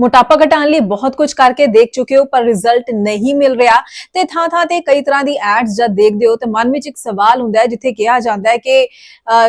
ਮੋਟਾਪਾ ਘਟਾਉਣ ਲਈ ਬਹੁਤ ਕੁਝ ਕਰਕੇ ਦੇਖ ਚੁੱਕੇ ਹੋ, ਪਰ ਰਿਜ਼ਲਟ ਨਹੀਂ ਮਿਲ ਰਿਹਾ। ਤੇ ਥਾਂ ਥਾਂ ਤੇ ਕਈ ਤਰ੍ਹਾਂ ਦੀ ਐਡਸ ਜਦ ਦੇਖਦੇ ਹੋ, ਤੇ ਮਨ ਵਿੱਚ ਇੱਕ ਸਵਾਲ ਹੁੰਦਾ ਹੈ, ਜਿੱਥੇ ਕਿਹਾ ਜਾਂਦਾ ਹੈ ਕਿ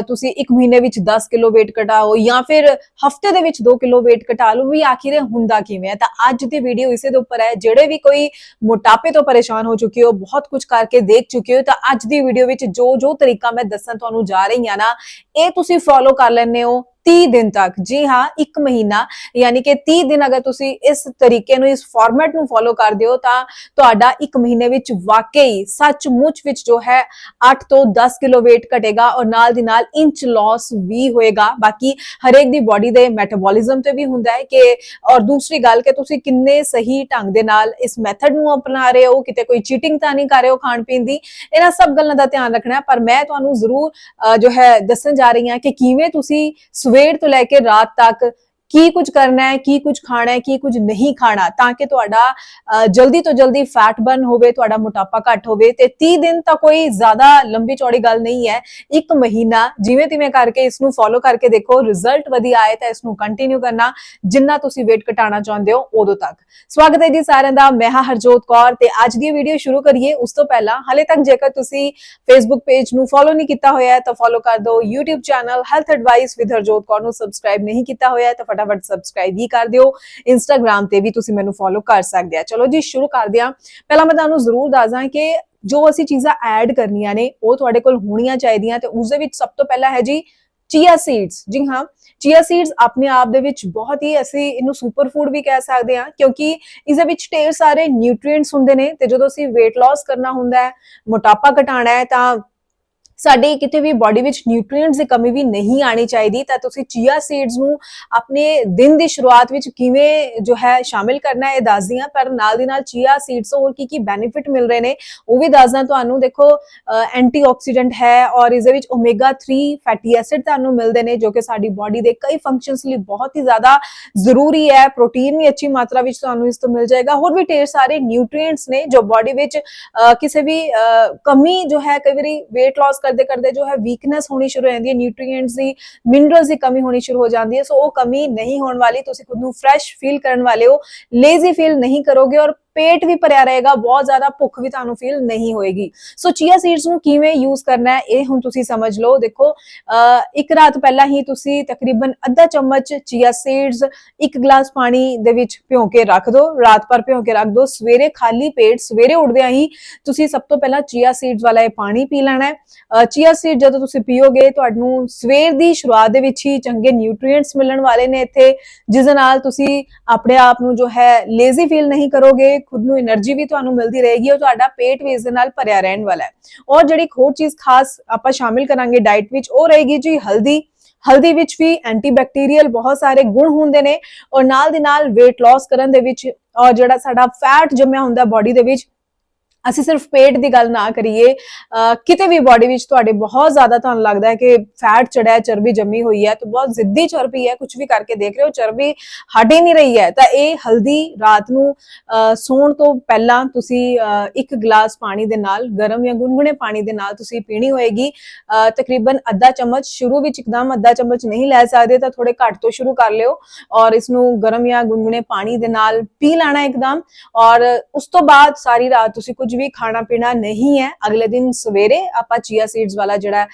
ਤੁਸੀਂ ਇੱਕ ਮਹੀਨੇ ਵਿੱਚ 10 ਕਿਲੋ weight ਘਟਾਓ ਜਾਂ ਫਿਰ ਹਫ਼ਤੇ ਦੇ ਵਿੱਚ 2 ਕਿਲੋ weight ਘਟਾ ਲਓ, ਵੀ ਆਖਿਰ ਹੁੰਦਾ ਕਿਵੇਂ ਹੈ? ਤਾਂ ਅੱਜ ਦੀ ਵੀਡੀਓ ਇਸੇ ਦੇ ਉੱਪਰ ਹੈ। ਜਿਹੜੇ ਵੀ ਕੋਈ ਮੋਟਾਪੇ ਤੋਂ ਪਰੇਸ਼ਾਨ ਹੋ ਚੁੱਕੇ ਹੋ, ਬਹੁਤ ਕੁਝ ਕਰਕੇ ਦੇਖ ਚੁੱਕੇ ਹੋ, ਤਾਂ ਅੱਜ ਦੀ ਵੀਡੀਓ ਵਿੱਚ ਜੋ ਜੋ ਤਰੀਕਾ ਮੈਂ ਦੱਸਣ ਤੁਹਾਨੂੰ ਜਾ ਰਹੀ ਹਾਂ ਨਾ, ਇਹ ਤੁਸੀਂ ਫੋਲੋ ਕਰ ਲੈਣੇ ਹੋ। 30 ਦਿਨ ਤੱਕ। ਜੀ ਹਾਂ, ਇੱਕ ਮਹੀਨਾ। ਯਾਨੀ ਕਿ 30 ਦਿਨ ਅਗਰ ਤੁਸੀਂ ਇਸ ਤਰੀਕੇ ਨੂੰ, ਇਸ ਫਾਰਮੈਟ ਨੂੰ ਫੋਲੋ ਕਰਦੇ ਹੋ, ਤਾਂ ਤੁਹਾਡਾ ਇੱਕ ਮਹੀਨੇ ਵਿੱਚ ਵਾਕਈ ਸੱਚਮੁੱਚ ਵਿੱਚ ਜੋ ਹੈ 8 ਤੋਂ 10 ਕਿਲੋ weight ਘਟੇਗਾ ਔਰ ਨਾਲ ਦੀ ਨਾਲ ਇੰਚ ਲਾਸ ਵੀ ਹੋਏਗਾ। ਬਾਕੀ ਹਰੇਕ ਦੀ ਬਾਡੀ ਦੇ ਮੈਟਾਬੋਲਿਜ਼ਮ ਤੇ ਵੀ ਹੁੰਦਾ ਹੈ ਕਿ ਔਰ ਦੂਸਰੀ ਗੱਲ ਕਿ ਤੁਸੀਂ ਕਿੰਨੇ ਸਹੀ ਢੰਗ ਦੇ ਨਾਲ ਇਸ ਮੈਥਡ ਨੂੰ ਅਪਣਾ ਰਹੇ ਹੋ। ਕਿਤੇ ਕੋਈ ਚੀਟਿੰਗ ਤਾਂ ਨਹੀਂ ਕਰ ਰਹੇ ਹੋ ਖਾਣ ਪੀਣ ਦੀ। ਇਹਨਾਂ ਸਭ ਗੱਲਾਂ ਦਾ ਧਿਆਨ ਰੱਖਣਾ ਪਰ ਮੈਂ ਤੁਹਾਨੂੰ ਜ਼ਰੂਰ ਜੋ ਹੈ ਦੱਸਣ ਜਾ ਰਹੀ ਹਾਂ ਕਿ ਕਿਵੇਂ ਤੁਸੀਂ ਸਵੇਰ ਤੋਂ ਲੈ ਕੇ ਰਾਤ ਤੱਕ ਕੀ ਕੁਝ ਕਰਨਾ ਹੈ, ਕੀ ਕੁਝ ਖਾਣਾ ਹੈ, ਕੀ ਕੁਝ ਨਹੀਂ ਖਾਣਾ, ਤਾਂ ਕਿ ਤੁਹਾਡਾ ਜਲਦੀ ਤੋਂ ਜਲਦੀ ਫੈਟ ਬਰਨ ਹੋਵੇ, ਤੁਹਾਡਾ ਮੋਟਾਪਾ ਘੱਟ ਹੋਵੇ, ਤੇ 30 ਦਿਨ ਤਾਂ ਕੋਈ ਜ਼ਿਆਦਾ ਲੰਬੀ ਚੌੜੀ ਗੱਲ ਨਹੀਂ ਹੈ। ਇੱਕ ਮਹੀਨਾ, ਜਿਵੇਂ ਤਿਵੇਂ ਕਰਕੇ ਇਸ ਨੂੰ ਫੋਲੋ ਕਰਕੇ ਦੇਖੋ ਰਿਜ਼ਲਟ ਵਧੀਆ ਆਏ ਤਾਂ ਇਸ ਨੂੰ ਕੰਟੀਨਿਊ ਕਰਨਾ, ਜਿੰਨਾ ਤੁਸੀਂ weight ਘਟਾਉਣਾ ਚਾਹੁੰਦੇ ਹੋ, ਉਦੋਂ ਤੱਕ। ਸਵਾਗਤ ਹੈ ਜੀ ਸਾਰਿਆਂ ਦਾ, ਮੈਂ ਹਾਂ ਹਰਜੋਤ ਕੌਰ, ਤੇ ਅੱਜ ਦੀ ਵੀਡੀਓ ਸ਼ੁਰੂ ਕਰੀਏ। ਉਸ ਤੋਂ ਪਹਿਲਾਂ, ਹਲੇ ਤੱਕ ਜੇਕਰ ਤੁਸੀਂ ਫੇਸਬੁੱਕ ਪੇਜ ਨੂੰ ਫੋਲੋ ਨਹੀਂ ਕੀਤਾ ਹੋਇਆ ਤਾਂ ਫੋਲੋ ਕਰ ਦਿਓ। YouTube channel health advice with Harjot Kaur ਨੂੰ ਸਬਸਕ੍ਰਾਈਬ ਨਹੀਂ ਕੀਤਾ ਹੋਇਆ ਹੈ, ਤਾਂ ਫਟਾਫਟ ਸਬਸਕ੍ਰਾਈਬ ਵੀ ਕਰ ਦਿਓ। Instagram ਤੇ ਵੀ ਤੁਸੀਂ ਮੈਨੂੰ ਫੋਲੋ ਕਰ ਸਕਦੇ ਆ। ਚਲੋ ਜੀ, ਸ਼ੁਰੂ ਕਰਦੇ ਹਾਂ। ਪਹਿਲਾਂ ਮੈਂ ਤੁਹਾਨੂੰ ਜ਼ਰੂਰ ਦੱਸਦਾ ਕਿ ਜੋ ਅਸੀਂ ਚੀਜ਼ਾਂ ਐਡ ਕਰਨੀਆਂ ਨੇ, ਉਹ ਤੁਹਾਡੇ ਕੋਲ ਹੋਣੀਆਂ ਚਾਹੀਦੀਆਂ ਤੇ ਉਸ ਦੇ ਵਿੱਚ ਸਭ ਤੋਂ ਪਹਿਲਾਂ ਹੈ ਜੀ ਚੀਆ ਸੀਡਸ ਜੀ ਹਾਂ ਚੀਆ ਸੀਡਸ ਆਪਣੇ ਆਪ ਦੇ ਵਿੱਚ ਬਹੁਤ ਹੀ ਅਸੀਂ ਇਹਨੂੰ ਸੁਪਰ ਫੂਡ ਵੀ ਕਹਿ ਸਕਦੇ ਹਾਂ, ਕਿਉਂਕਿ ਇਸ ਦੇ ਵਿੱਚ ਢੇਰ ਸਾਰੇ ਨਿਊਟ੍ਰੀਐਂਟਸ ਹੁੰਦੇ ਨੇ ਤੇ ਜਦੋਂ ਅਸੀਂ weight loss ਕਰਨਾ ਹੁੰਦਾ ਹੈ, ਮੋਟਾਪਾ ਘਟਾਉਣਾ ਹੈ ਤਾਂ ਸਾਡੀ ਕਿਤੇ ਵੀ ਬਾਡੀ ਵਿੱਚ ਨਿਊਟ੍ਰੀਐਂਟਸ ਦੀ ਕਮੀ ਵੀ ਨਹੀਂ ਆਣੀ ਚਾਹੀਦੀ, ਤਾਂ ਤੁਸੀਂ ਚੀਆ ਸੀਡਸ ਨੂੰ ਆਪਣੇ ਦਿਨ ਦੀ ਸ਼ੁਰੂਆਤ ਵਿੱਚ ਕਿਵੇਂ ਜੋ ਹੈ ਸ਼ਾਮਿਲ ਕਰਨਾ ਹੈ, ਇਹ ਦੱਸਦੀ ਹਾਂ। ਪਰ ਨਾਲ ਦੀ ਨਾਲ ਚੀਆ ਸੀਡਸ ਤੋਂ ਹੋਰ ਕੀ ਕੀ ਬੈਨੀਫਿਟ ਮਿਲ ਰਹੇ ਨੇ, ਉਹ ਵੀ ਦੱਸਦਾ ਤੁਹਾਨੂੰ। ਦੇਖੋ ਐਂਟੀਆਕਸੀਡੈਂਟ ਹੈ ਔਰ ਇਸ ਦੇ ਵਿੱਚ ਓਮੇਗਾ 3 ਫੈਟੀ ਐਸਿਡ ਤੁਹਾਨੂੰ ਮਿਲਦੇ ਨੇ, ਜੋ ਕਿ ਸਾਡੀ ਬਾਡੀ ਦੇ ਕਈ ਫੰਕਸ਼ਨਸ ਲਈ ਬਹੁਤ ਹੀ ਜ਼ਿਆਦਾ ਜ਼ਰੂਰੀ ਹੈ। ਪ੍ਰੋਟੀਨ ਵੀ ਅੱਛੀ ਮਾਤਰਾ ਵਿੱਚ ਤੁਹਾਨੂੰ ਇਸ ਤੋਂ ਮਿਲ ਜਾਏਗਾ। ਹੋਰ ਵੀ ਢੇਰ ਸਾਰੇ ਨਿਊਟ੍ਰੀਐਂਟਸ ਨੇ ਜੋ ਬਾਡੀ ਵਿੱਚ ਕਿਸੇ ਵੀ ਕਮੀ ਜੋ ਹੈ, ਕਈ ਵਾਰੀ weight loss ਕਰਦੇ ਕਰਦੇ ਜੋ ਹੈ ਵੀਕਨੈਸ ਹੋਣੀ ਸ਼ੁਰੂ ਹੋ ਜਾਂਦੀ ਹੈ ਨਿਊਟ੍ਰੀਐਂਟਸ ਦੀ ਮਿਨਰਲਸ ਦੀ ਕਮੀ ਹੋਣੀ ਸ਼ੁਰੂ ਹੋ ਜਾਂਦੀ ਹੈ। ਸੋ ਉਹ ਕਮੀ ਨਹੀਂ ਹੋਣ ਵਾਲੀ, ਤੁਸੀਂ ਖੁਦ ਨੂੰ ਫਰੈਸ਼ ਫੀਲ ਕਰਨ ਵਾਲੇ ਹੋ ਲੇਜ਼ੀ ਫੀਲ ਨਹੀਂ ਕਰੋਗੇ ਔਰ ਪੇਟ ਵੀ ਭਰਿਆ ਰਹੇਗਾ, ਬਹੁਤ ਜ਼ਿਆਦਾ ਭੁੱਖ ਵੀ ਤੁਹਾਨੂੰ ਫੀਲ ਨਹੀਂ ਹੋਏਗੀ। ਸੋ ਚੀਆ ਸੀਡਸ ਨੂੰ ਕਿਵੇਂ ਯੂਜ਼ ਕਰਨਾ ਹੈ, ਇਹ ਹੁਣ ਤੁਸੀਂ ਸਮਝ ਲਓ। ਦੇਖੋ ਇੱਕ ਰਾਤ ਪਹਿਲਾਂ ਹੀ ਤੁਸੀਂ ਤਕਰੀਬਨ ਅੱਧਾ ਚਮਚ ਚੀਆ ਸੀਡਸ ਇੱਕ ਗਲਾਸ ਪਾਣੀ ਦੇ ਵਿੱਚ ਭਿਓ ਕੇ ਰੱਖ ਦਿਓ ਰਾਤ ਭਰ ਭਿਓ ਕੇ ਰੱਖ ਦਿਓ ਸਵੇਰੇ ਖਾਲੀ ਪੇਟ, ਸਵੇਰੇ ਉੱਠਦਿਆਂ ਹੀ ਤੁਸੀਂ ਸਭ ਤੋਂ ਪਹਿਲਾਂ ਚੀਆ ਸੀਡਸ ਵਾਲਾ ਇਹ ਪਾਣੀ ਪੀ ਲੈਣਾ ਹੈ। ਚੀਆ ਸੀਡ ਜਦੋਂ ਤੁਸੀਂ ਪੀਓਗੇ, ਤੁਹਾਨੂੰ ਸਵੇਰ ਦੀ ਸ਼ੁਰੂਆਤ ਦੇ ਵਿੱਚ ਹੀ ਚੰਗੇ ਨਿਊਟ੍ਰੀਐਂਟਸ ਮਿਲਣ ਵਾਲੇ ਨੇ ਇੱਥੇ, ਜਿਸ ਨਾਲ ਤੁਸੀਂ ਆਪਣੇ ਆਪ ਨੂੰ ਜੋ ਹੈ ਲੇਜ਼ੀ ਫੀਲ ਨਹੀਂ ਕਰੋਗੇ ਖੁਦ ਨੂੰ એનર્ਜੀ ਵੀ ਤੁਹਾਨੂੰ ਮਿਲਦੀ ਰਹੇਗੀ ਔਰ ਤੁਹਾਡਾ ਪੇਟ ਵੀ ਇਸ ਦੇ ਨਾਲ ਭਰਿਆ ਰਹਿਣ ਵਾਲਾ ਹੈ। ਔਰ ਜਿਹੜੀ ਹੋਰ ਚੀਜ਼ ਖਾਸ ਆਪਾਂ ਸ਼ਾਮਿਲ ਕਰਾਂਗੇ ਡਾਈਟ ਵਿੱਚ, ਉਹ ਰਹੇਗੀ ਜੀ ਹਲਦੀ। ਹਲਦੀ ਵਿੱਚ ਵੀ ਐਂਟੀਬੈਕਟੀਰੀਅਲ ਬਹੁਤ ਸਾਰੇ ਗੁਣ ਹੁੰਦੇ ਨੇ ਔਰ ਨਾਲ ਦੇ ਨਾਲ weight loss ਕਰਨ ਦੇ ਵਿੱਚ ਔਰ ਜਿਹੜਾ ਸਾਡਾ ਫੈਟ ਜਮਿਆ ਹੁੰਦਾ ਬਾਡੀ ਦੇ ਵਿੱਚ ਅਸੀਂ ਸਿਰਫ ਪੇਟ ਦੀ ਗੱਲ ਨਾ ਕਰੀਏ ਕਿਤੇ ਵੀ ਬਾਡੀ ਵਿੱਚ ਤੁਹਾਡੇ ਬਹੁਤ ਜ਼ਿਆਦਾ ਤੁਹਾਨੂੰ ਲੱਗਦਾ ਹੈ ਕਿ ਫੈਟ ਚੜਿਆ ਹੈ ਚਰਬੀ ਜੰਮੀ ਹੋਈ ਹੈ, ਤਾਂ ਬਹੁਤ ਜ਼ਿੱਦੀ ਚਰਬੀ ਹੈ ਕੁਝ ਵੀ ਕਰਕੇ ਦੇਖ ਰਹੇ ਹੋ, ਚਰਬੀ ਹਟ ਹੀ ਨਹੀਂ ਰਹੀ ਹੈ। ਤਾਂ ਇਹ ਹਲਦੀ ਰਾਤ ਨੂੰ ਸੌਣ ਤੋਂ ਪਹਿਲਾਂ ਤੁਸੀਂ ਇੱਕ ਗਲਾਸ ਪਾਣੀ ਦੇ ਨਾਲ, ਗਰਮ ਜਾਂ ਗੁਨਗੁਨੇ ਪਾਣੀ ਦੇ ਨਾਲ ਤੁਸੀਂ ਪੀਣੀ ਹੋਏਗੀ। ਤਕਰੀਬਨ ਅੱਧਾ ਚਮਚ, ਸ਼ੁਰੂ ਵਿੱਚ ਇੱਕਦਮ ਅੱਧਾ ਚਮਚ ਨਹੀਂ ਲੈ ਸਕਦੇ, ਤਾਂ ਥੋੜੇ ਘੱਟ ਤੋਂ ਸ਼ੁਰੂ ਕਰ ਲਿਓ ਔਰ ਇਸ ਨੂੰ ਗਰਮ ਜਾਂ ਗੁਨਗੁਨੇ ਪਾਣੀ ਦੇ ਨਾਲ ਪੀ ਲੈਣਾ ਇੱਕਦਮ ਔਰ ਉਸ ਤੋਂ ਬਾਅਦ ਸਾਰੀ ਰਾਤ ਤੁਸੀਂ ਕੁਝ ਵੀ ਖਾਣਾ ਪੀਣਾ ਨਹੀਂ ਹੈ, ਅਗਲੇ ਦਿਨ ਸਵੇਰੇ ਆਪਾਂ ਚੀਆ ਸੀਡਸ ਵਾਲਾ ਜਿਹੜਾ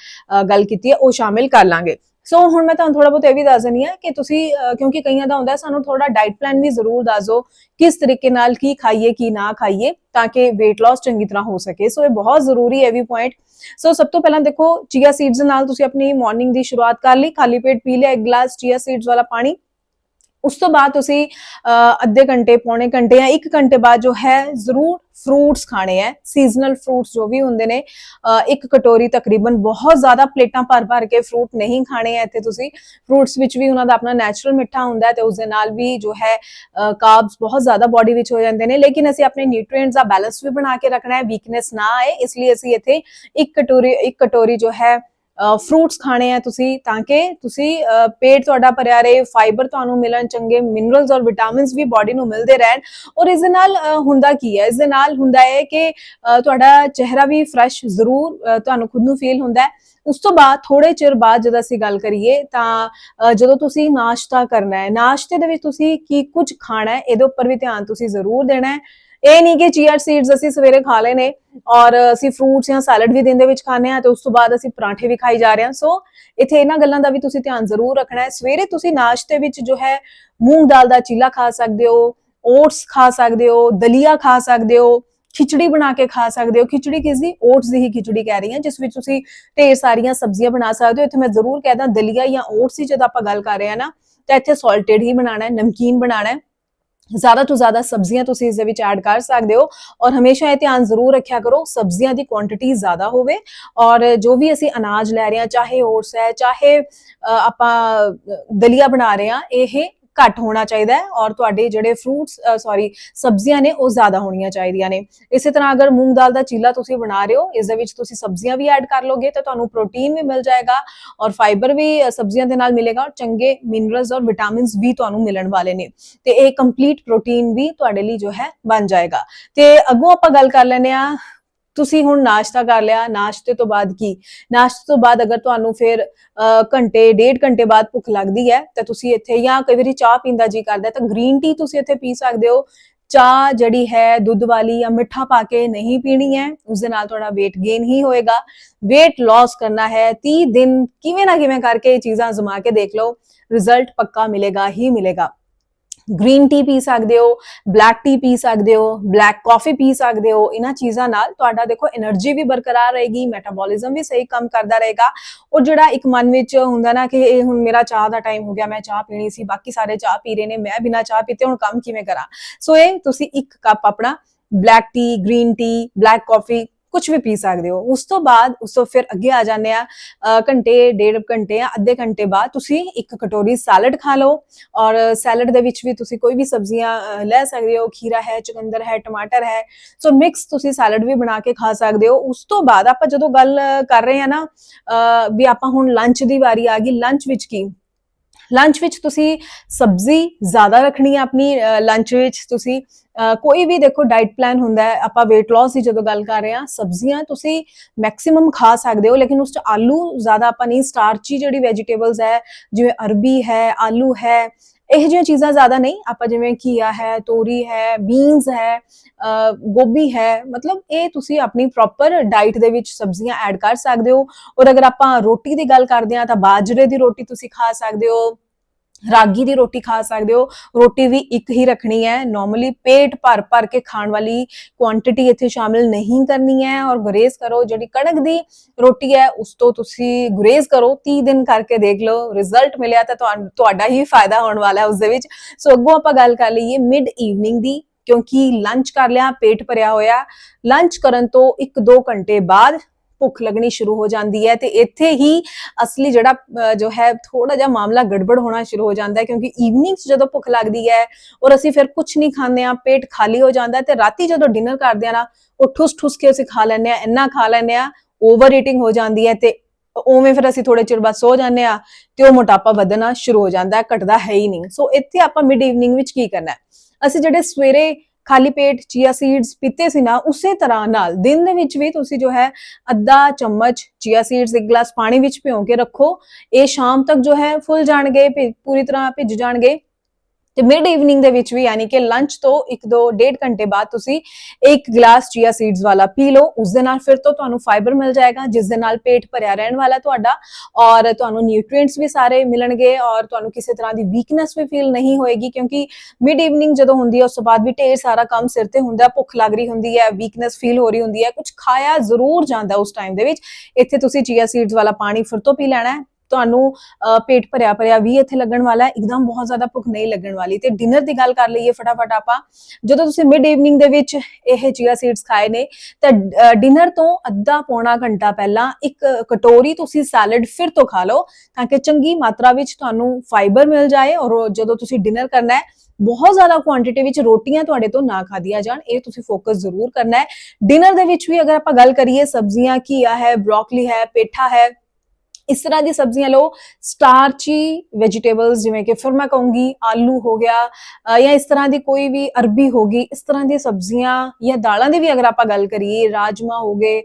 ਗੱਲ ਕੀਤੀ ਹੈ, ਉਹ ਸ਼ਾਮਿਲ ਕਰ ਲਾਂਗੇ। ਸੋ ਹੁਣ ਮੈਂ ਤੁਹਾਨੂੰ ਥੋੜਾ ਬਹੁਤ ਇਹ ਵੀ ਦੱਸ ਦਿੰਦੀ ਹਾਂ ਕਿ ਤੁਸੀਂ ਕਿਉਂਕਿ ਕਈਆਂ ਦਾ ਹੁੰਦਾ ਸਾਨੂੰ ਥੋੜਾ ਡਾਈਟ ਪਲਾਨ ਵੀ ਜ਼ਰੂਰ ਦੱਸ ਦਿਓ ਕਿਸ ਤਰੀਕੇ ਨਾਲ ਕੀ ਖਾਈਏ, ਕੀ ਨਾ ਖਾਈਏ, ਤਾਂ ਕਿ weight loss ਚੰਗੀ ਤਰ੍ਹਾਂ ਹੋ ਸਕੇ। ਸੋ ਇਹ ਬਹੁਤ ਜ਼ਰੂਰੀ ਹੈ ਵੀ ਪੁਆਇੰਟ ਸੋ ਸਭ ਤੋਂ ਪਹਿਲਾਂ ਦੇਖੋ ਚੀਆ ਸੀਡਸ ਨਾਲ ਤੁਸੀਂ ਆਪਣੀ ਮਾਰਨਿੰਗ ਦੀ ਸ਼ੁਰੂਆਤ ਕਰ ਲਈ, ਖਾਲੀ ਪੇਟ ਪੀ ਲਿਆ, ਇੱਕ ਗਲਾਸ ਚੀਆ ਸੀਡਸ ਵਾਲਾ ਪਾਣੀ। ਉਸ ਤੋਂ ਬਾਅਦ ਤੁਸੀਂ ਅੱਧੇ ਘੰਟੇ, ਪੌਣੇ ਘੰਟੇ ਜਾਂ 1 ਘੰਟੇ ਬਾਅਦ ਜੋ ਹੈ, ਜ਼ਰੂਰ ਫਰੂਟਸ ਖਾਣੇ ਹੈ ਸੀਜ਼ਨਲ ਫਰੂਟਸ ਜੋ ਵੀ ਹੁੰਦੇ ਨੇ ਇੱਕ ਕਟੋਰੀ ਤਕਰੀਬਨ ਬਹੁਤ ਜ਼ਿਆਦਾ ਪਲੇਟਾਂ ਭਰ ਭਰ ਕੇ ਫਰੂਟ ਨਹੀਂ ਖਾਣੇ ਹੈ ਇੱਥੇ ਤੁਸੀਂ। ਫਰੂਟਸ ਵਿੱਚ ਵੀ ਉਹਨਾਂ ਦਾ ਆਪਣਾ ਨੈਚੁਰਲ ਮਿੱਠਾ ਹੁੰਦਾ ਹੈ ਤੇ ਉਸ ਦੇ ਨਾਲ ਵੀ ਜੋ ਹੈ ਕਾਰਬਸ ਬਹੁਤ ਜ਼ਿਆਦਾ ਬਾਡੀ ਵਿੱਚ ਹੋ ਜਾਂਦੇ ਨੇ, ਲੇਕਿਨ ਅਸੀਂ ਆਪਣੇ ਨਿਊਟ੍ਰੀਐਂਟਸ ਦਾ ਬੈਲੈਂਸ ਵੀ ਬਣਾ ਕੇ ਰੱਖਣਾ ਹੈ ਵੀਕਨੈਸ ਨਾ ਆਏ, ਇਸ ਲਈ ਅਸੀਂ ਇੱਥੇ ਇੱਕ ਕਟੋਰੀ ਇੱਕ ਕਟੋਰੀ ਜੋ ਹੈ ਫਰੂਟਸ ਖਾਣੇ ਆ ਤੁਸੀਂ, ਤਾਂ ਕਿ ਤੁਸੀਂ ਪੇਟ ਤੁਹਾਡਾ ਭਰਿਆ ਰਹੇ ਫਾਈਬਰ ਤੁਹਾਨੂੰ ਮਿਲਣ ਚੰਗੇ ਮਿਨਰਲਸ ਔਰ ਵਿਟਾਮਿਨਸ ਵੀ ਬਾਡੀ ਨੂੰ ਮਿਲਦੇ ਰਹਿਣ। ਔਰ ਇਸ ਦੇ ਨਾਲ ਹੁੰਦਾ ਕੀ ਹੈ? ਇਸ ਦੇ ਨਾਲ ਹੁੰਦਾ ਹੈ ਕਿ ਤੁਹਾਡਾ ਚਿਹਰਾ ਵੀ ਫਰੈਸ਼ ਜ਼ਰੂਰ ਤੁਹਾਨੂੰ ਖੁਦ ਨੂੰ ਫੀਲ ਹੁੰਦਾ ਹੈ। ਉਸ ਤੋਂ ਬਾਅਦ ਥੋੜੇ ਚਿਰ ਬਾਅਦ ਜਦੋਂ ਅਸੀਂ ਗੱਲ ਕਰੀਏ, ਤਾਂ ਜਦੋਂ ਤੁਸੀਂ ਨਾਸ਼ਤਾ ਕਰਨਾ ਹੈ, ਨਾਸ਼ਤੇ ਦੇ ਵਿੱਚ ਤੁਸੀਂ ਕੀ ਕੁਝ ਖਾਣਾ ਹੈ, ਇਹਦੇ ਉੱਪਰ ਵੀ ਧਿਆਨ ਤੁਸੀਂ ਜ਼ਰੂਰ ਦੇਣਾ ਹੈ। ਇਹ ਨਹੀਂ ਕਿ ਚੀਆ ਸੀਡਸ ਅਸੀਂ ਸਵੇਰੇ ਖਾ ਲਏ ਨੇ ਔਰ ਅਸੀਂ ਫਰੂਟਸ ਜਾਂ ਸੈਲਡ ਵੀ ਦਿਨ ਦੇ ਵਿੱਚ ਖਾਣੇ ਆ ਤੇ ਉਸ ਤੋਂ ਬਾਅਦ ਅਸੀਂ ਪਰਾਂਠੇ ਵੀ ਖਾਈ ਜਾ ਰਹੇ ਹਾਂ। ਸੋ ਇੱਥੇ ਇਹਨਾਂ ਗੱਲਾਂ ਦਾ ਵੀ ਤੁਸੀਂ ਧਿਆਨ ਜ਼ਰੂਰ ਰੱਖਣਾ ਹੈ। ਸਵੇਰੇ ਤੁਸੀਂ ਨਾਸ਼ਤੇ ਵਿੱਚ ਜੋ ਹੈ, ਮੂੰਗ ਦਾਲ ਦਾ ਚੀਲਾ ਖਾ ਸਕਦੇ ਹੋ ਓਟਸ ਖਾ ਸਕਦੇ ਹੋ, ਦਲੀਆ ਖਾ ਸਕਦੇ ਹੋ, ਖਿਚੜੀ ਬਣਾ ਕੇ ਖਾ ਸਕਦੇ ਹੋ। ਖਿਚੜੀ ਕਿਸ ਦੀ? ਓਟਸ ਦੀ ਹੀ ਖਿਚੜੀ ਕਹਿ ਰਹੀ ਹਾਂ, ਜਿਸ ਵਿੱਚ ਤੁਸੀਂ ਢੇਰ ਸਾਰੀਆਂ ਸਬਜ਼ੀਆਂ ਬਣਾ ਸਕਦੇ ਹੋ। ਇੱਥੇ ਮੈਂ ਜ਼ਰੂਰ ਕਹਿ ਦਾਂ ਦਲੀਆ ਜਾਂ ਓਟਸ ਦੀ ਜਦੋਂ ਆਪਾਂ ਗੱਲ ਕਰ ਰਹੇ ਹਾਂ ਨਾ, ਤਾਂ ਇੱਥੇ ਸਾਲਟਡ ਹੀ ਬਣਾਉਣਾ ਹੈ, ਨਮਕੀਨ ਬਣਾਉਣਾ ਹੈ। ਜ਼ਿਆਦਾ ਤੋਂ ਜ਼ਿਆਦਾ ਸਬਜ਼ੀਆਂ ਤੁਸੀਂ ਇਸ ਦੇ ਵਿੱਚ ਐਡ ਕਰ ਸਕਦੇ ਹੋ ਔਰ ਹਮੇਸ਼ਾ ਇਹ ਧਿਆਨ ਜ਼ਰੂਰ ਰੱਖਿਆ ਕਰੋ, ਸਬਜ਼ੀਆਂ ਦੀ ਕੁਆਂਟੀਟੀ ਜ਼ਿਆਦਾ ਹੋਵੇ ਔਰ ਜੋ ਵੀ ਅਸੀਂ ਅਨਾਜ ਲੈ ਰਹੇ ਹਾਂ, ਚਾਹੇ ਓਟਸ ਹੈ, ਚਾਹੇ ਆਪਾਂ ਦਲੀਆ ਬਣਾ ਰਹੇ ਹਾਂ, ਇਹ ਘੱਟ ਹੋਣਾ ਚਾਹੀਦਾ ਹੈ ਔਰ ਤੁਹਾਡੇ ਜਿਹੜੇ ਫਰੂਟਸ ਸੌਰੀ ਸਬਜ਼ੀਆਂ ਨੇ ਉਹ ਜ਼ਿਆਦਾ ਹੋਣੀਆਂ ਚਾਹੀਦੀਆਂ ਨੇ। ਇਸੇ ਤਰ੍ਹਾਂ ਅਗਰ ਮੂੰਗ ਦਾਲ ਦਾ ਚੀਲਾ ਤੁਸੀਂ ਬਣਾ ਰਹੇ ਹੋ, ਇਸ ਦੇ ਵਿੱਚ ਤੁਸੀਂ ਸਬਜ਼ੀਆਂ ਵੀ ਐਡ ਕਰ ਲੋਗੇ ਤਾਂ ਤੁਹਾਨੂੰ ਪ੍ਰੋਟੀਨ ਵੀ ਮਿਲ ਜਾਏਗਾ ਔਰ ਫਾਈਬਰ ਵੀ ਸਬਜ਼ੀਆਂ ਦੇ ਨਾਲ ਮਿਲੇਗਾ ਔਰ ਚੰਗੇ ਮਿਨਰਲਸ ਔਰ ਵਿਟਾਮਿਨਸ ਵੀ ਤੁਹਾਨੂੰ ਮਿਲਣ ਵਾਲੇ ਨੇ। ਤੇ ਇਹ ਕੰਪਲੀਟ ਪ੍ਰੋਟੀਨ ਵੀ ਤੁਹਾਡੇ ਲਈ ਜੋ ਹੈ ਬਣ ਜਾਏਗਾ। ਤੇ ਅੱਗੋਂ ਆਪਾਂ ਗੱਲ ਕਰ ਲੈਨੇ ਆ ਤੁਸੀਂ ਹੁਣ ਨਾਸ਼ਤਾ ਕਰ ਲਿਆ, ਨਾਸ਼ਤੇ ਤੋਂ ਬਾਅਦ ਕੀ? ਨਾਸ਼ਤੇ ਤੋਂ ਬਾਅਦ ਅਗਰ ਤੁਹਾਨੂੰ ਫਿਰ ਘੰਟੇ, ਡੇਢ ਘੰਟੇ ਬਾਅਦ ਭੁੱਖ ਲੱਗਦੀ ਹੈ, ਤਾਂ ਤੁਸੀਂ ਇੱਥੇ ਜਾਂ ਕਈ ਵਾਰੀ ਚਾਹ ਪੀਂਦਾ ਜੀ ਕਰਦਾ ਤਾਂ ਗ੍ਰੀਨ ਟੀ ਤੁਸੀਂ ਇੱਥੇ ਪੀ ਸਕਦੇ ਹੋ। ਚਾਹ ਜਿਹੜੀ ਹੈ, ਦੁੱਧ ਵਾਲੀ ਜਾਂ ਮਿੱਠਾ ਪਾ ਕੇ ਨਹੀਂ ਪੀਣੀ ਹੈ, ਉਸ ਦੇ ਨਾਲ ਤੁਹਾਡਾ weight gain ਹੀ ਹੋਏਗਾ। weight loss ਕਰਨਾ ਹੈ 30 ਦਿਨ ਕਿਵੇਂ ਨਾ ਕਿਵੇਂ ਕਰਕੇ ਇਹ ਚੀਜ਼ਾਂ ਜ਼ਮਾ ਕੇ ਦੇਖ ਲਓ ਰਿਜ਼ਲਟ ਪੱਕਾ ਮਿਲੇਗਾ, ਹੀ ਮਿਲੇਗਾ। ਗ੍ਰੀਨ ਟੀ ਪੀ ਸਕਦੇ ਹੋ, ਬਲੈਕ ਟੀ ਪੀ ਸਕਦੇ ਹੋ, ਬਲੈਕ ਕਾਫੀ ਪੀ ਸਕਦੇ ਹੋ, ਇਹਨਾਂ ਚੀਜ਼ਾਂ ਨਾਲ ਤੁਹਾਡਾ ਦੇਖੋ એનર્ਜੀ ਵੀ ਬਰਕਰਾਰ ਰਹੇਗੀ ਮੈਟਾਬੋਲਿਜ਼ਮ ਵੀ ਸਹੀ ਕੰਮ ਕਰਦਾ ਰਹੇਗਾ। ਔਰ ਜਿਹੜਾ ਇੱਕ ਮਨ ਵਿੱਚ ਹੁੰਦਾ ਨਾ ਕਿ ਇਹ ਹੁਣ ਮੇਰਾ ਚਾਹ ਦਾ ਟਾਈਮ ਹੋ ਗਿਆ, ਮੈਂ ਚਾਹ ਪੀਣੀ ਸੀ, ਬਾਕੀ ਸਾਰੇ ਚਾਹ ਪੀ ਰਹੇ ਨੇ, ਮੈਂ ਬਿਨਾ ਚਾਹ ਪੀਤੇ ਹੁਣ ਕੰਮ ਕਿਵੇਂ ਕਰਾਂ? ਸੋ ਇਹ ਤੁਸੀਂ ਇੱਕ ਕੱਪ ਆਪਣਾ, black tea, green tea, black coffee ਕੁਝ ਵੀ ਪੀ ਸਕਦੇ ਹੋ। ਉਸ ਤੋਂ ਬਾਅਦ, ਉਸ ਤੋਂ ਫਿਰ ਅੱਗੇ ਆ ਜਾਂਦੇ ਆ ਘੰਟੇ, ਡੇਢ ਘੰਟੇ ਜਾਂ ਅੱਧੇ ਘੰਟੇ ਬਾਅਦ ਤੁਸੀਂ ਇੱਕ ਕਟੋਰੀ ਸੈਲਡ ਖਾ ਲਓ। ਔਰ ਸੈਲਡ ਦੇ ਵਿੱਚ ਵੀ ਤੁਸੀਂ ਕੋਈ ਵੀ ਸਬਜ਼ੀਆਂ ਲੈ ਸਕਦੇ ਹੋ। ਖੀਰਾ ਹੈ, ਚੁਕੰਦਰ ਹੈ, ਟਮਾਟਰ ਹੈ। ਸੋ ਮਿਕਸ ਤੁਸੀਂ ਸੈਲਡ ਵੀ ਬਣਾ ਕੇ ਖਾ ਸਕਦੇ ਹੋ। ਉਸ ਤੋਂ ਬਾਅਦ ਆਪਾਂ ਜਦੋਂ ਗੱਲ ਕਰ ਰਹੇ ਹਾਂ ਨਾ ਵੀ ਆਪਾਂ ਹੁਣ ਲੰਚ ਦੀ ਵਾਰੀ ਆ ਗਈ। ਲੰਚ ਵਿੱਚ ਕੀ? ਲੰਚ ਵਿੱਚ ਤੁਸੀਂ ਸਬਜ਼ੀ ਜ਼ਿਆਦਾ ਰੱਖਣੀ ਹੈ ਆਪਣੀ ਲੰਚ ਵਿੱਚ ਤੁਸੀਂ ਕੋਈ ਵੀ ਦੇਖੋ ਡਾਈਟ ਪਲਾਨ ਹੁੰਦਾ ਹੈ, ਆਪਾਂ weight loss ਦੀ ਜਦੋਂ ਗੱਲ ਕਰ ਰਹੇ ਹਾਂ, ਸਬਜ਼ੀਆਂ ਤੁਸੀਂ ਮੈਕਸਿਮਮ ਖਾ ਸਕਦੇ ਹੋ, ਲੇਕਿਨ ਉਸ ਚ ਆਲੂ ਜ਼ਿਆਦਾ ਆਪਾਂ ਨਹੀਂ ਸਟਾਰਚੀ ਜਿਹੜੀ ਵੈਜੀਟੇਬਲਸ ਹੈ, ਜਿਵੇਂ ਅਰਬੀ ਹੈ, ਆਲੂ ਹੈ ਇਹ ਜਿਹੀਆਂ ਚੀਜ਼ਾਂ ਜ਼ਿਆਦਾ ਨਹੀਂ। ਆਪਾਂ ਜਿਵੇਂ ਘੀਆ ਹੈ ਤੋਰੀ ਹੈ ਬੀਨਸ ਹੈ ਅ, ਗੋਭੀ ਹੈ ਮਤਲਬ ਇਹ ਤੁਸੀਂ ਆਪਣੀ ਪ੍ਰੋਪਰ ਡਾਈਟ ਦੇ ਵਿੱਚ ਸਬਜ਼ੀਆਂ ਐਡ ਕਰ ਸਕਦੇ ਹੋ। ਔਰ ਅਗਰ ਆਪਾਂ ਰੋਟੀ ਦੀ ਗੱਲ ਕਰਦੇ ਹਾਂ ਤਾਂ ਬਾਜਰੇ ਦੀ ਰੋਟੀ ਤੁਸੀਂ ਖਾ ਸਕਦੇ ਹੋ। ਰਾਗੀ ਦੀ ਰੋਟੀ ਖਾ ਸਕਦੇ ਹੋ। ਰੋਟੀ ਵੀ ਇੱਕ ਹੀ ਰੱਖਣੀ ਹੈ। ਨਾਰਮਲੀ ਪੇਟ ਭਰ ਭਰ ਕੇ ਖਾਣ ਵਾਲੀ ਕੁਆਂਟੀਟੀ ਇੱਥੇ ਸ਼ਾਮਿਲ ਨਹੀਂ ਕਰਨੀ ਹੈ ਔਰ ਗੁਰੇਜ਼ ਕਰੋ, ਜਿਹੜੀ ਕਣਕ ਦੀ ਰੋਟੀ ਹੈ, ਉਸ ਤੋਂ ਤੁਸੀਂ ਗੁਰੇਜ਼ ਕਰੋ। 30 ਦਿਨ ਕਰਕੇ ਦੇਖ ਲਓ ਰਿਜ਼ਲਟ ਮਿਲਿਆ ਤਾਂ ਤੁਹਾਡਾ ਹੀ ਫਾਇਦਾ ਹੋਣ ਵਾਲਾ ਹੈ ਉਸ ਦੇ ਵਿੱਚ। ਸੋ ਅੱਗੋਂ ਆਪਾਂ ਗੱਲ ਕਰ ਲਈਏ ਮਿਡ ਈਵਨਿੰਗ ਦੀ, ਕਿਉਂਕਿ ਲੰਚ ਕਰ ਲਿਆ, ਪੇਟ ਭਰਿਆ ਹੋਇਆ। ਲੰਚ ਕਰਨ ਤੋਂ 1-2 ਘੰਟੇ ਬਾਅਦ ਭੁੱਖ ਲੱਗਣੀ ਸ਼ੁਰੂ ਹੋ ਜਾਂਦੀ ਹੈ ਤੇ ਇੱਥੇ ਹੀ ਅਸਲੀ ਜਿਹੜਾ ਜੋ ਹੈ ਥੋੜਾ ਜਿਹਾ ਮਾਮਲਾ ਗੜਬੜ ਹੋਣਾ ਸ਼ੁਰੂ ਹੋ ਜਾਂਦਾ ਹੈ ਕਿਉਂਕਿ ਈਵਨਿੰਗ 'ਚ ਜਦੋਂ ਭੁੱਖ ਲੱਗਦੀ ਹੈ ਔਰ ਅਸੀਂ ਫਿਰ ਕੁਝ ਨਹੀਂ ਖਾਂਦੇ ਆ ਪੇਟ ਖਾਲੀ ਹੋ ਜਾਂਦਾ ਤੇ ਰਾਤੀ ਜਦੋਂ ਡਿਨਰ ਕਰਦੇ ਆ ਨਾ, ਉਹ ਠੁਸ ਠੁਸ ਕੇ ਅਸੀਂ ਖਾ ਲੈਂਦੇ ਆ ਇੰਨਾ ਖਾ ਲੈਂਦੇ ਆ ਓਵਰ ਈਟਿੰਗ ਹੋ ਜਾਂਦੀ ਹੈ ਤੇ ਉਵੇਂ ਫਿਰ ਅਸੀਂ ਥੋੜੇ ਚਿਰ ਬਾਅਦ ਸੋ ਜਾਂਦੇ ਆ ਤੇ ਉਹ ਮੋਟਾਪਾ ਵਧਣਾ ਸ਼ੁਰੂ ਹੋ ਜਾਂਦਾ ਹੈ, ਘਟਦਾ ਹੈ ਹੀ ਨਹੀਂ। ਸੋ ਇੱਥੇ ਆਪਾਂ ਮਿਡ ਈਵਨਿੰਗ ਵਿੱਚ ਕੀ ਕਰਨਾ ਹੈ? ਅਸੀਂ ਜਿਹੜੇ ਸਵੇਰੇ ਖਾਲੀ ਪੇਟ ਚੀਆ ਸੀਡਸ ਪੀਤੇ ਸੀ ਨਾ, ਉਸੇ ਤਰ੍ਹਾਂ ਨਾਲ ਦਿਨ ਦੇ ਵਿੱਚ ਵੀ ਤੁਸੀਂ ਜੋ ਹੈ ਅੱਧਾ ਚਮਚ ਚੀਆ ਸੀਡਸ ਇੱਕ ਗਲਾਸ ਪਾਣੀ ਵਿੱਚ ਭਿਓ ਕੇ ਰੱਖੋ। ਇਹ ਸ਼ਾਮ ਤੱਕ ਜੋ ਹੈ ਫੁੱਲ ਜਾਣਗੇ, ਭਿ- ਪੂਰੀ ਤਰ੍ਹਾਂ ਭਿੱਜ ਜਾਣਗੇ। ਤੇ ਮਿਡ ਈਵਨਿੰਗ ਦੇ ਵਿੱਚ ਵੀ ਯਾਨੀ ਕਿ ਲੰਚ ਤੋਂ 1-2 ਡੇਢ ਘੰਟੇ ਬਾਅਦ ਤੁਸੀਂ ਇੱਕ ਗਲਾਸ ਚੀਆ ਸੀਡਸ ਵਾਲਾ ਪੀ ਲਓ, ਉਸ ਦੇ ਨਾਲ ਫਿਰ ਤੋਂ ਤੁਹਾਨੂੰ ਫਾਈਬਰ ਮਿਲ ਜਾਏਗਾ, ਜਿਸ ਦੇ ਨਾਲ ਪੇਟ ਭਰਿਆ ਰਹਿਣ ਵਾਲਾ ਤੁਹਾਡਾ ਔਰ ਤੁਹਾਨੂੰ ਨਿਊਟ੍ਰੀਐਂਟਸ ਵੀ ਸਾਰੇ ਮਿਲਣਗੇ ਔਰ ਤੁਹਾਨੂੰ ਕਿਸੇ ਤਰ੍ਹਾਂ ਦੀ ਵੀਕਨੈਸ ਵੀ ਫੀਲ ਨਹੀਂ ਹੋਏਗੀ ਕਿਉਂਕਿ ਮਿਡ ਈਵਨਿੰਗ ਜਦੋਂ ਹੁੰਦੀ ਹੈ, ਉਸ ਤੋਂ ਬਾਅਦ ਵੀ ਢੇਰ ਸਾਰਾ ਕੰਮ ਸਿਰ ਤੇ ਹੁੰਦਾ, ਭੁੱਖ ਲੱਗ ਰਹੀ ਹੁੰਦੀ ਹੈ ਵੀਕਨੈਸ ਫੀਲ ਹੋ ਰਹੀ ਹੁੰਦੀ ਹੈ ਕੁਝ ਖਾਇਆ ਜ਼ਰੂਰ ਜਾਂਦਾ ਉਸ ਟਾਈਮ ਦੇ ਵਿੱਚ, ਇੱਥੇ ਤੁਸੀਂ ਚੀਆ ਸੀਡਸ ਵਾਲਾ ਪਾਣੀ ਫਿਰ ਤੋਂ ਪੀ ਲੈਣਾ ਹੈ। ਤੁਹਾਨੂੰ ਅ, ਪੇਟ ਭਰਿਆ ਭਰਿਆ ਵੀ ਇੱਥੇ ਲੱਗਣ ਵਾਲਾ ਇੱਕਦਮ ਬਹੁਤ ਜ਼ਿਆਦਾ ਭੁੱਖ ਨਹੀਂ ਲੱਗਣ ਵਾਲੀ। ਤੇ ਡਿਨਰ ਦੀ ਗੱਲ ਕਰ ਲਈਏ ਫਟਾਫਟ ਆਪਾਂ। ਜਦੋਂ ਤੁਸੀਂ ਮਿਡ ਈਵਨਿੰਗ ਦੇ ਵਿੱਚ ਇਹ ਚੀਆ ਸੀਡਸ ਖਾਏ ਨੇ ਤਾਂ ਡਿਨਰ ਤੋਂ ਅੱਧਾ ਪੌਣਾ ਘੰਟਾ ਪਹਿਲਾਂ ਇੱਕ ਕਟੋਰੀ ਤੁਸੀਂ ਸੈਲਡ ਫਿਰ ਤੋਂ ਖਾ ਲਓ ਤਾਂ ਕਿ ਚੰਗੀ ਮਾਤਰਾ ਵਿੱਚ ਤੁਹਾਨੂੰ ਫਾਈਬਰ ਮਿਲ ਜਾਏ ਔਰ ਜਦੋਂ ਤੁਸੀਂ ਡਿਨਰ ਕਰਨਾ ਹੈ ਬਹੁਤ ਜ਼ਿਆਦਾ ਕੁਆਂਟੀਟੀ ਵਿੱਚ ਰੋਟੀਆਂ ਤੁਹਾਡੇ ਤੋਂ ਨਾ ਖਾਧੀਆਂ ਜਾਣ। ਇਹ ਤੁਸੀਂ ਫੋਕਸ ਜ਼ਰੂਰ ਕਰਨਾ ਹੈ। ਡਿਨਰ ਦੇ ਵਿੱਚ ਵੀ ਅਗਰ ਆਪਾਂ ਗੱਲ ਕਰੀਏ ਸਬਜ਼ੀਆਂ ਘੀਆ ਹੈ ਬ੍ਰੋਕਲੀ ਹੈ ਪੇਠਾ ਹੈ ਇਸ ਤਰ੍ਹਾਂ ਦੀ ਸਬਜ਼ੀਆਂ ਲਓ, ਸਟਾਰਚੀ ਵੈਜੀਟੇਬਲਸ ਜਿਵੇਂ ਕਿ ਫਿਰ ਮੈਂ ਕਹੂੰਗੀ ਆਲੂ ਹੋ ਗਿਆ ਜਾਂ ਇਸ ਤਰ੍ਹਾਂ ਦੀ ਕੋਈ ਵੀ ਅਰਬੀ ਹੋ ਗਈ, ਇਸ ਤਰ੍ਹਾਂ ਦੀਆਂ ਸਬਜ਼ੀਆਂ ਜਾਂ ਦਾਲਾਂ ਦੀ ਵੀ ਅਗਰ ਆਪਾਂ ਗੱਲ ਕਰੀਏ ਰਾਜਮਾ ਹੋ ਗਏ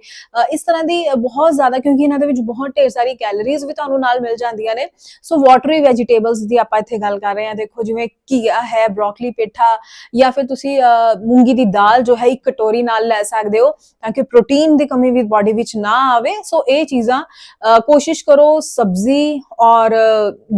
ਇਸ ਤਰ੍ਹਾਂ ਦੀ ਬਹੁਤ ਜ਼ਿਆਦਾ ਕਿਉਂਕਿ ਇਹਨਾਂ ਦੇ ਵਿੱਚ ਬਹੁਤ ਢੇਰ ਸਾਰੀ ਕੈਲਰੀਜ਼ ਵੀ ਤੁਹਾਨੂੰ ਨਾਲ ਮਿਲ ਜਾਂਦੀਆਂ ਨੇ। ਸੋ ਵਾਟਰੀ ਵੈਜੀਟੇਬਲਸ ਦੀ ਆਪਾਂ ਇੱਥੇ ਗੱਲ ਕਰ ਰਹੇ ਹਾਂ, ਦੇਖੋ ਜਿਵੇਂ ਘੀਆ ਹੈ ਬ੍ਰੋਕਲੀ ਪੇਠਾ ਜਾਂ ਫਿਰ ਤੁਸੀਂ ਮੂੰਗੀ ਦੀ ਦਾਲ ਜੋ ਹੈ, ਇੱਕ ਕਟੋਰੀ ਨਾਲ ਲੈ ਸਕਦੇ ਹੋ ਤਾਂ ਕਿ ਪ੍ਰੋਟੀਨ ਦੀ ਕਮੀ ਵੀ ਬਾਡੀ ਵਿੱਚ ਨਾ ਆਵੇ। ਸੋ ਇਹ ਚੀਜ਼ਾਂ ਕੋਸ਼ਿਸ਼ ਕਰੋ, ਸਬਜ਼ੀ ਔਰ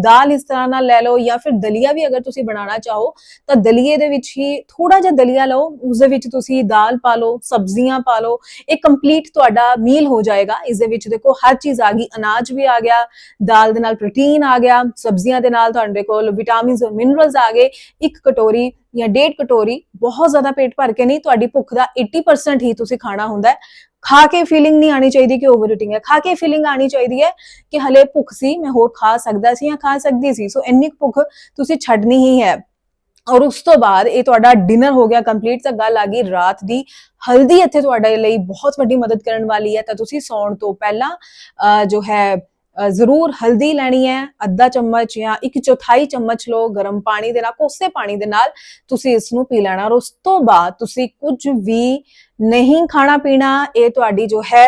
ਦਾਲ ਇਸ ਤਰ੍ਹਾਂ ਨਾਲ ਲੈ ਲਓ ਜਾਂ ਫਿਰ ਦਲੀਆ ਵੀ ਅਗਰ ਤੁਸੀਂ ਬਣਾਉਣਾ ਚਾਹੋ, ਤਾਂ ਦਲੀਏ ਦੇ ਵਿੱਚ ਹੀ ਥੋੜਾ ਜਿਹਾ ਦਲੀਆ ਲਓ, ਉਸ ਦੇ ਵਿੱਚ ਤੁਸੀਂ ਦਾਲ ਪਾ ਲਓ, ਸਬਜ਼ੀਆਂ ਪਾ ਲਓ, ਇਹ ਕੰਪਲੀਟ ਤੁਹਾਡਾ ਮੀਲ ਹੋ ਜਾਏਗਾ। ਇਸ ਦੇ ਵਿੱਚ ਦੇਖੋ, ਹਰ ਚੀਜ਼ ਆ ਗਈ, ਅਨਾਜ ਵੀ ਆ ਗਿਆ, ਦਾਲ ਦੇ ਨਾਲ ਪ੍ਰੋਟੀਨ ਆ ਗਿਆ, ਸਬਜ਼ੀਆਂ ਦੇ ਨਾਲ ਤੁਹਾਡੇ ਕੋਲ ਵਿਟਾਮਿਨਸ ਔਰ ਮਿਨਰਲਸ ਆ ਗਏ, ਇੱਕ ਕਟੋਰੀ ਜਾਂ ਡੇਢ ਕਟੋਰੀ, ਬਹੁਤ ਜ਼ਿਆਦਾ ਪੇਟ ਭਰ ਕੇ ਨਹੀਂ, ਤੁਹਾਡੀ ਭੁੱਖ ਦਾ 80% ਹੀ ਤੁਸੀਂ ਖਾਣਾ ਹੁੰਦਾ ਹੈ। ਖਾ ਕੇ ਫੀਲਿੰਗ ਨਹੀਂ ਆਣੀ ਚਾਹੀਦੀ ਕਿ ਓਵਰ ਈਟਿੰਗ ਹੈ। ਖਾ ਕੇ ਫੀਲਿੰਗ ਆਣੀ ਚਾਹੀਦੀ ਹੈ ਕਿ ਹਲੇ ਭੁੱਖ ਸੀ ਮੈਂ ਹੋਰ ਖਾ ਸਕਦਾ ਸੀ ਜਾਂ ਖਾ ਸਕਦੀ ਸੀ। ਸੋ ਇੰਨੀ ਕੁ ਭੁੱਖ ਤੁਸੀਂ ਛੱਡਣੀ ਹੀ ਹੈ। ਔਰ ਉਸ ਤੋਂ ਬਾਅਦ ਇਹ ਤੁਹਾਡਾ ਡਿਨਰ ਹੋ ਗਿਆ ਕੰਪਲੀਟ ਤਾਂ ਗੱਲ ਆ ਗਈ ਰਾਤ ਦੀ। ਹਲਦੀ ਇੱਥੇ ਤੁਹਾਡੇ ਲਈ ਬਹੁਤ ਵੱਡੀ ਮਦਦ ਕਰਨ ਵਾਲੀ ਹੈ। ਤਾਂ ਤੁਸੀਂ ਸੌਣ ਤੋਂ ਪਹਿਲਾਂ ਅਹ, ਜੋ ਹੈ ਜ਼ਰੂਰ ਹਲਦੀ ਲੈਣੀ ਹੈ, ਅੱਧਾ ਚਮਚ ਜਾਂ ਇੱਕ ਚੌਥਾਈ ਚਮਚ ਲੋ ਗਰਮ ਪਾਣੀ ਦੇ ਨਾਲ, ਕੋਸੇ ਪਾਣੀ ਦੇ ਨਾਲ ਤੁਸੀਂ ਇਸ ਨੂੰ ਪੀ ਲੈਣਾ। ਔਰ ਉਸ ਤੋਂ ਬਾਅਦ ਤੁਸੀਂ ਕੁਝ ਵੀ ਨਹੀਂ ਖਾਣਾ ਪੀਣਾ, ਇਹ ਤੁਹਾਡੀ ਜੋ ਹੈ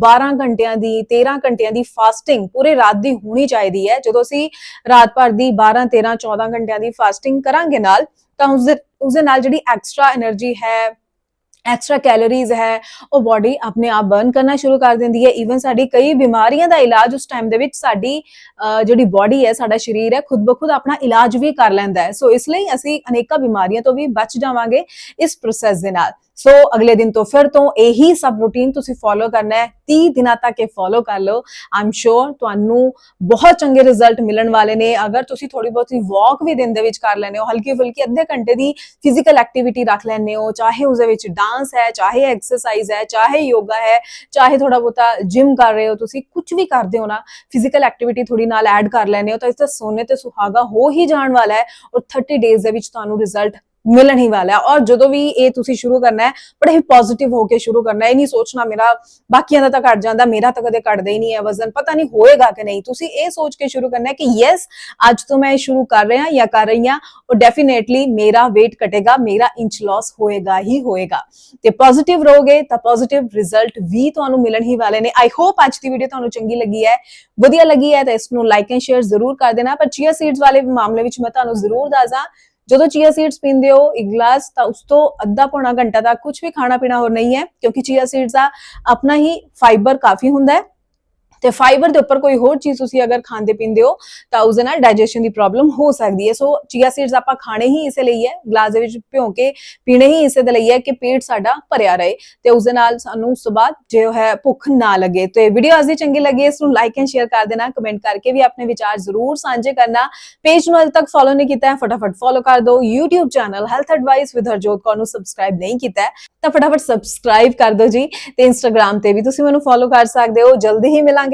12 ਘੰਟਿਆਂ ਦੀ 13 ਘੰਟਿਆਂ ਦੀ ਫਾਸਟਿੰਗ ਪੂਰੇ ਰਾਤ ਦੀ ਹੋਣੀ ਚਾਹੀਦੀ ਹੈ। ਜਦੋਂ ਅਸੀਂ ਰਾਤ ਭਰ ਦੀ 12 13 14 ਘੰਟਿਆਂ ਦੀ ਫਾਸਟਿੰਗ ਕਰਾਂਗੇ ਨਾਲ, ਤਾਂ ਉਸ ਦੇ ਨਾਲ ਜਿਹੜੀ ਐਕਸਟਰਾ એનર્ਜੀ ਹੈ ਐਕਸਟਰਾ ਕੈਲੋਰੀਜ਼ ਹੈ, ਉਹ ਬਾਡੀ ਆਪਣੇ ਆਪ ਬਰਨ ਕਰਨਾ ਸ਼ੁਰੂ ਕਰ ਦਿੰਦੀ ਹੈ। ਈਵਨ ਸਾਡੀ ਕਈ ਬਿਮਾਰੀਆਂ ਦਾ ਇਲਾਜ ਉਸ ਟਾਈਮ ਦੇ ਵਿੱਚ ਸਾਡੀ ਜਿਹੜੀ ਬਾਡੀ ਹੈ, ਸਾਡਾ ਸਰੀਰ ਹੈ, ਖੁਦ ਬਖੁਦ ਆਪਣਾ ਇਲਾਜ ਵੀ ਕਰ ਲੈਂਦਾ ਹੈ। ਸੋ ਇਸ ਲਈ ਅਸੀਂ ਅਨੇਕਾਂ ਬਿਮਾਰੀਆਂ ਤੋਂ ਵੀ ਬਚ ਜਾਵਾਂਗੇ ਇਸ ਪ੍ਰੋਸੈਸ ਦੇ ਨਾਲ। ਸੋ ਅਗਲੇ ਦਿਨ ਤੋਂ ਫਿਰ ਤੋਂ ਇਹੀ ਸਭ ਰੂਟੀਨ ਤੁਸੀਂ ਫੋਲੋ ਕਰਨਾ ਹੈ। 30 ਦਿਨਾਂ ਤੱਕ ਇਹ ਫੋਲੋ ਕਰ ਲਓ। ਆਮ ਸ਼ੋਰ ਤੁਹਾਨੂੰ ਬਹੁਤ ਚੰਗੇ ਰਿਜ਼ਲਟ ਮਿਲਣ ਵਾਲੇ ਨੇ। ਅਗਰ ਤੁਸੀਂ ਥੋੜੀ ਬਹੁਤੀ ਵਾਕ ਵੀ ਦਿਨ ਦੇ ਵਿੱਚ ਕਰ ਲੈਂਦੇ ਹੋ ਹਲਕੀ ਫੁਲਕੀ ਅੱਧੇ ਘੰਟੇ ਦੀ ਫਿਜ਼ੀਕਲ ਐਕਟੀਵਿਟੀ ਰੱਖ ਲੈਂਦੇ ਹੋ, ਚਾਹੇ ਉਸ ਦੇ ਵਿੱਚ ਡਾਂਸ ਹੈ, ਚਾਹੇ ਐਕਸਰਸਾਈਜ਼ ਹੈ, ਚਾਹੇ ਯੋਗਾ ਹੈ, ਚਾਹੇ ਥੋੜਾ ਬਹੁਤਾ ਜਿਮ ਕਰ ਰਹੇ ਹੋ ਤੁਸੀਂ ਕੁਝ ਵੀ ਕਰਦੇ ਹੋ ਨਾ ਫਿਜ਼ੀਕਲ ਐਕਟੀਵਿਟੀ ਥੋੜੀ ਨਾਲ ਐਡ ਕਰ ਲੈਂਦੇ ਹੋ ਤਾਂ ਇਸ ਦਾ ਸੋਨੇ ਤੇ ਸੁਹਾਗਾ ਹੋ ਹੀ ਜਾਣ ਵਾਲਾ ਹੈ ਔਰ 30 ਡੇਜ਼ ਦੇ ਵਿੱਚ ਤੁਹਾਨੂੰ ਰਿਜ਼ਲਟ ਮਿਲਣ ਹੀ ਵਾਲਾ ਹੈ। ਔਰ ਜਦੋਂ ਵੀ ਇਹ ਤੁਸੀਂ ਸ਼ੁਰੂ ਕਰਨਾ ਹੈ, ਬੜੇ ਹੀ ਪੋਜ਼ਿਟਿਵ ਹੋ ਕੇ ਸ਼ੁਰੂ ਕਰਨਾ ਹੈ। ਇਹ ਨਹੀਂ ਸੋਚਣਾ ਮੇਰਾ ਬਾਕੀਆਂ ਦਾ ਤਾਂ ਘਟ ਜਾਂਦਾ, ਮੇਰਾ ਤਾਂ ਕਦੇ ਘਟਦਾ ਹੀ ਨਹੀਂ ਹੈ ਵਜ਼ਨ। ਪਤਾ ਨਹੀਂ ਹੋਏਗਾ ਕਿ ਨਹੀਂ। ਤੁਸੀਂ ਇਹ ਸੋਚ ਕੇ ਸ਼ੁਰੂ ਕਰਨਾ ਹੈ ਕਿ ਯੈਸ ਅੱਜ ਤੋਂ ਮੈਂ ਇਹ ਸ਼ੁਰੂ ਕਰ ਰਿਹਾ ਜਾਂ ਕਰ ਰਹੀ ਹਾਂ। ਔਰ ਡੈਫੀਨੇਟਲੀ ਮੇਰਾ weight ਘਟੇਗਾ, ਮੇਰਾ ਇੰਚ ਲਾਸ ਹੋਏਗਾ ਹੀ ਹੋਏਗਾ। ਤੇ ਪੋਜ਼ਿਟਿਵ ਰਹੋਗੇ ਤਾਂ ਪੋਜ਼ਿਟਿਵ ਰਿਜ਼ਲਟ ਵੀ ਤੁਹਾਨੂੰ ਮਿਲਣ ਹੀ ਵਾਲੇ ਨੇ। ਆਈ ਹੋਪ ਅੱਜ ਦੀ ਵੀਡੀਓ ਤੁਹਾਨੂੰ ਚੰਗੀ ਲੱਗੀ ਹੈ, ਵਧੀਆ ਲੱਗੀ ਹੈ ਤਾਂ ਇਸ ਨੂੰ ਲਾਈਕ ਐਂਡ ਸ਼ੇਅਰ ਜ਼ਰੂਰ ਕਰ ਦੇਣਾ। ਪਰ ਚੀਆ ਸੀਡਸ ਵਾਲੇ ਮਾਮਲੇ ਵਿੱਚ ਮੈਂ ਤੁਹਾਨੂੰ ਜ਼ਰੂਰ ਦੱਸਾਂ ਜਦੋਂ ਚੀਆ ਸੀਡਸ ਪੀਂਦੇ ਹੋ, ਇੱਕ ਗਲਾਸ ਤਾਂ ਉਸ ਤੋਂ ਅੱਧਾ ਪੌਣਾ ਘੰਟਾ ਤੱਕ ਕੁਝ ਵੀ ਖਾਣਾ ਪੀਣਾ ਹੋਰ ਨਹੀਂ ਹੈ, ਕਿਉਂਕਿ ਚੀਆ ਸੀਡਸ ਦਾ ਆਪਣਾ ਹੀ ਫਾਈਬਰ ਕਾਫੀ ਹੁੰਦਾ ਹੈ। ਤੇ ਫਾਈਬਰ ਦੇ ਉੱਪਰ ਕੋਈ ਹੋਰ ਚੀਜ਼ ਤੁਸੀਂ ਅਗਰ ਖਾਂਦੇ ਪੀਂਦੇ ਹੋ, ਤਾਂ ਉਸ ਦੇ ਨਾਲ ਡਾਈਜੈਸ਼ਨ ਦੀ ਪ੍ਰੋਬਲਮ ਹੋ ਸਕਦੀ ਹੈ। ਸੋ ਚੀਆ ਸੀਡਸ ਆਪਾਂ ਖਾਣੇ ਹੀ ਇਸੇ ਲਈ ਹੈ। ਗਲਾਸ ਦੇ ਵਿੱਚ ਭਿਓ ਕੇ ਪੀਣੇ ਹੀ ਇਸੇ ਦੇ ਲਈ ਹੈ ਕਿ ਪੇਟ ਸਾਡਾ ਭਰਿਆ ਰਹੇ ਤੇ ਉਸ ਦੇ ਨਾਲ ਸਾਨੂੰ ਉਸ ਤੋਂ ਬਾਅਦ ਜੋ ਹੈ ਭੁੱਖ ਨਾ ਲੱਗੇ। ਤੇ ਵੀਡੀਓ ਅੱਜ ਦੀ ਚੰਗੀ ਲੱਗੀ ਇਸ ਨੂੰ ਲਾਈਕ ਐਂਡ ਸ਼ੇਅਰ ਕਰ ਦੇਣਾ ਕਮੈਂਟ ਕਰਕੇ ਵੀ ਆਪਣੇ ਵਿਚਾਰ ਜ਼ਰੂਰ ਸਾਂਝੇ ਕਰਨਾ। ਪੇਜ ਨੂੰ ਅਜੇ ਤੱਕ ਫੋਲੋ ਨਹੀਂ ਕੀਤਾ ਹੈ, ਫਟਾਫਟ ਫੋਲੋ ਕਰ ਦਿਓ। YouTube channel health advice with Harjot Kaur ਨੂੰ ਸਬਸਕ੍ਰਾਈਬ ਨਹੀਂ ਕੀਤਾ ਹੈ, ਤਾਂ ਫਟਾਫਟ ਸਬਸਕ੍ਰਾਈਬ ਕਰ ਦਿਓ ਜੀ। ਤੇ Instagram ਤੇ ਵੀ ਤੁਸੀਂ ਮੈਨੂੰ ਫੋਲੋ ਕਰ ਸਕਦੇ ਹੋ। ਜਲਦੀ ਹੀ ਮਿਲਾਂਗੇ